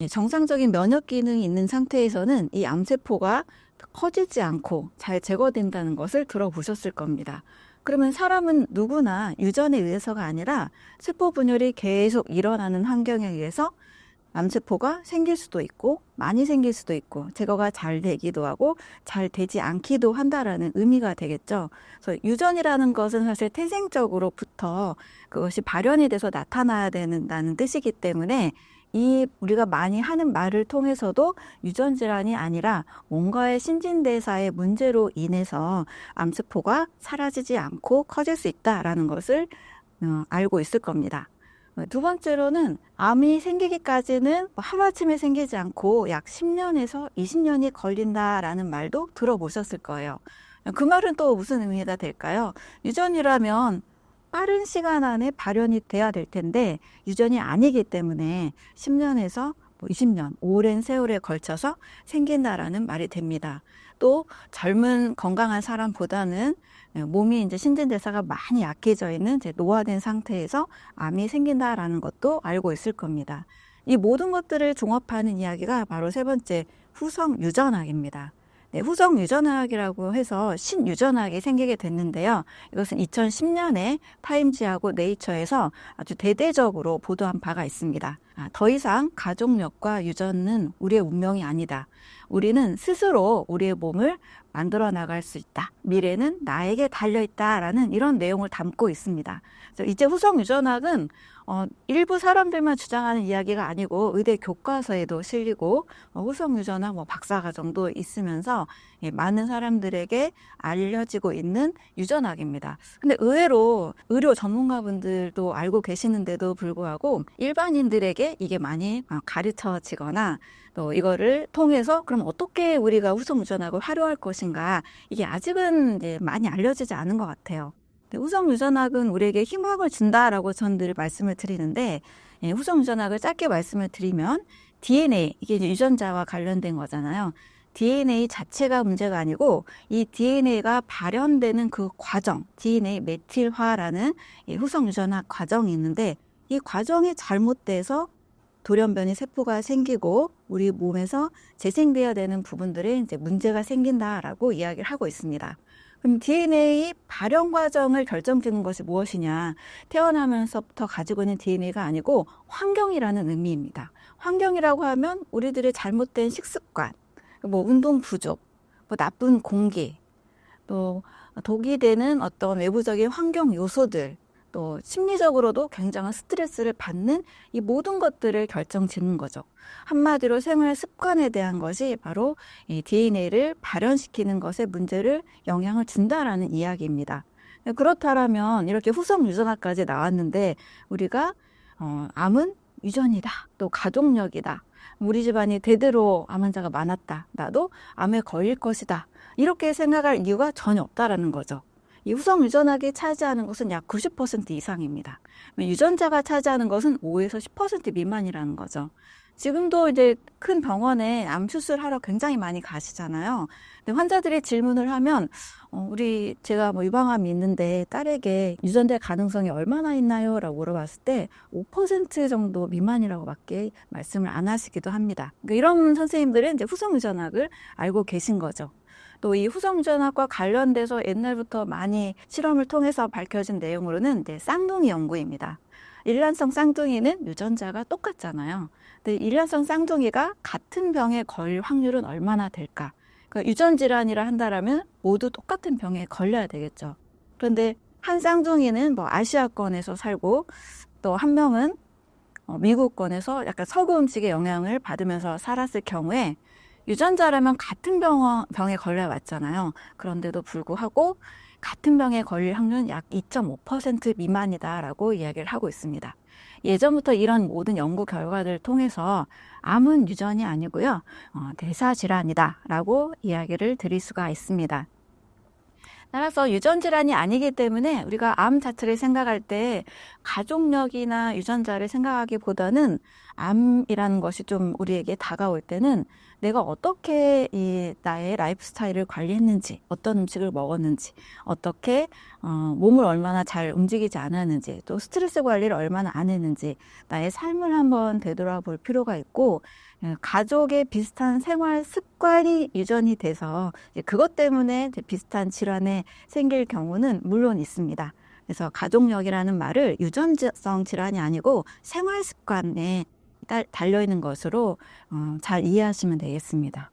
예, 정상적인 면역 기능이 있는 상태에서는 이 암세포가 커지지 않고 잘 제거된다는 것을 들어보셨을 겁니다. 그러면 사람은 누구나 유전에 의해서가 아니라 세포 분열이 계속 일어나는 환경에 의해서 암세포가 생길 수도 있고 많이 생길 수도 있고 제거가 잘 되기도 하고 잘 되지 않기도 한다라는 의미가 되겠죠. 그래서 유전이라는 것은 사실 태생적으로부터 그것이 발현이 돼서 나타나야 된다는 뜻이기 때문에 이 우리가 많이 하는 말을 통해서도 유전 질환이 아니라 뭔가의 신진대사의 문제로 인해서 암세포가 사라지지 않고 커질 수 있다라는 것을 어, 알고 있을 겁니다. 어, 두 번째로는 암이 생기기까지는 뭐 하루아침에 생기지 않고 약 10년에서 20년이 걸린다라는 말도 들어보셨을 거예요. 그 말은 또 무슨 의미가 될까요? 유전이라면 빠른 시간 안에 발현이 돼야 될 텐데 유전이 아니기 때문에 10년에서 뭐 20년, 오랜 세월에 걸쳐서 생긴다라는 말이 됩니다. 또 젊은 건강한 사람보다는 몸이 이제 신진대사가 많이 약해져 있는 이제 노화된 상태에서 암이 생긴다라는 것도 알고 있을 겁니다. 이 모든 것들을 종합하는 이야기가 바로 세 번째 후성 유전학입니다. 네, 후성 유전학이라고 해서 신유전학이 생기게 됐는데요. 이것은 2010년에 타임지하고 네이처에서 아주 대대적으로 보도한 바가 있습니다. 아, 더 이상 가족력과 유전은 우리의 운명이 아니다. 우리는 스스로 우리의 몸을 만들어 나갈 수 있다. 미래는 나에게 달려 있다라는 이런 내용을 담고 있습니다. 이제 후성 유전학은 어, 일부 사람들만 주장하는 이야기가 아니고 의대 교과서에도 실리고 어, 후성 유전학 뭐 박사 과정도 있으면서 예, 많은 사람들에게 알려지고 있는 유전학입니다. 근데 의외로 의료 전문가분들도 알고 계시는데도 불구하고 일반인들에게 이게 많이 어, 가르쳐지거나 또 이거를 통해서 그럼 어떻게 우리가 후성 유전학을 활용할 것인가 이게 아직은 많이 알려지지 않은 것 같아요. 후성 유전학은 우리에게 희망을 준다라고 전 늘 말씀을 드리는데 예, 후성 유전학을 짧게 말씀을 드리면 DNA 이게 이제 유전자와 관련된 거잖아요. DNA 자체가 문제가 아니고 이 DNA가 발현되는 그 과정, DNA 메틸화라는 후성 유전학 과정이 있는데 이 과정이 잘못돼서 돌연변이 세포가 생기고 우리 몸에서 재생돼야 되는 부분들에 이제 문제가 생긴다라고 이야기를 하고 있습니다. 그럼 DNA 발현 과정을 결정짓는 것이 무엇이냐? 태어나면서부터 가지고 있는 DNA가 아니고 환경이라는 의미입니다. 환경이라고 하면 우리들의 잘못된 식습관, 뭐 운동 부족, 뭐 나쁜 공기, 또 독이 되는 어떤 외부적인 환경 요소들, 또 심리적으로도 굉장한 스트레스를 받는 이 모든 것들을 결정 짓는 거죠. 한마디로 생활 습관에 대한 것이 바로 이 DNA를 발현시키는 것에 문제를 영향을 준다라는 이야기입니다. 그렇다면 이렇게 후성 유전학까지 나왔는데 우리가 어, 암은 유전이다. 또 가족력이다. 우리 집안이 대대로 암 환자가 많았다. 나도 암에 걸릴 것이다. 이렇게 생각할 이유가 전혀 없다라는 거죠. 이 후성 유전학이 차지하는 것은 약 90% 이상입니다. 유전자가 차지하는 것은 5에서 10% 미만이라는 거죠. 지금도 이제 큰 병원에 암 수술하러 굉장히 많이 가시잖아요. 근데 환자들이 질문을 하면 어, 우리 제가 뭐 유방암이 있는데 딸에게 유전될 가능성이 얼마나 있나요? 라고 물어봤을 때 5% 정도 미만이라고밖에 말씀을 안 하시기도 합니다. 그러니까 이런 선생님들은 이제 후성 유전학을 알고 계신 거죠. 또 이 후성 유전학과 관련돼서 옛날부터 많이 실험을 통해서 밝혀진 내용으로는 이제 쌍둥이 연구입니다. 일란성 쌍둥이는 유전자가 똑같잖아요. 근데 일란성 쌍둥이가 같은 병에 걸릴 확률은 얼마나 될까? 그러니까 유전 질환이라 한다라면 모두 똑같은 병에 걸려야 되겠죠. 그런데 한 쌍둥이는 뭐 아시아권에서 살고 또 한 명은 어, 미국권에서 약간 서구 음식의 영향을 받으면서 살았을 경우에 유전자라면 같은 병, 병에 걸려야 맞잖아요. 그런데도 불구하고 같은 병에 걸릴 확률은 약 2.5% 미만이다라고 이야기를 하고 있습니다. 예전부터 이런 모든 연구 결과들을 통해서 암은 유전이 아니고요. 어, 대사 질환이다라고 이야기를 드릴 수가 있습니다. 따라서 유전 질환이 아니기 때문에 우리가 암 자체를 생각할 때 가족력이나 유전자를 생각하기보다는 암이라는 것이 좀 우리에게 다가올 때는 내가 어떻게 이 나의 라이프 스타일을 관리했는지, 어떤 음식을 먹었는지, 어떻게 어, 몸을 얼마나 잘 움직이지 않았는지, 또 스트레스 관리를 얼마나 안 했는지, 나의 삶을 한번 되돌아볼 필요가 있고, 예, 가족의 비슷한 생활 습관이 유전이 돼서 그것 때문에 비슷한 질환에 생길 경우는 물론 있습니다. 그래서 가족력이라는 말을 유전성 질환이 아니고 생활 습관에 달려있는 것으로 어, 잘 이해하시면 되겠습니다.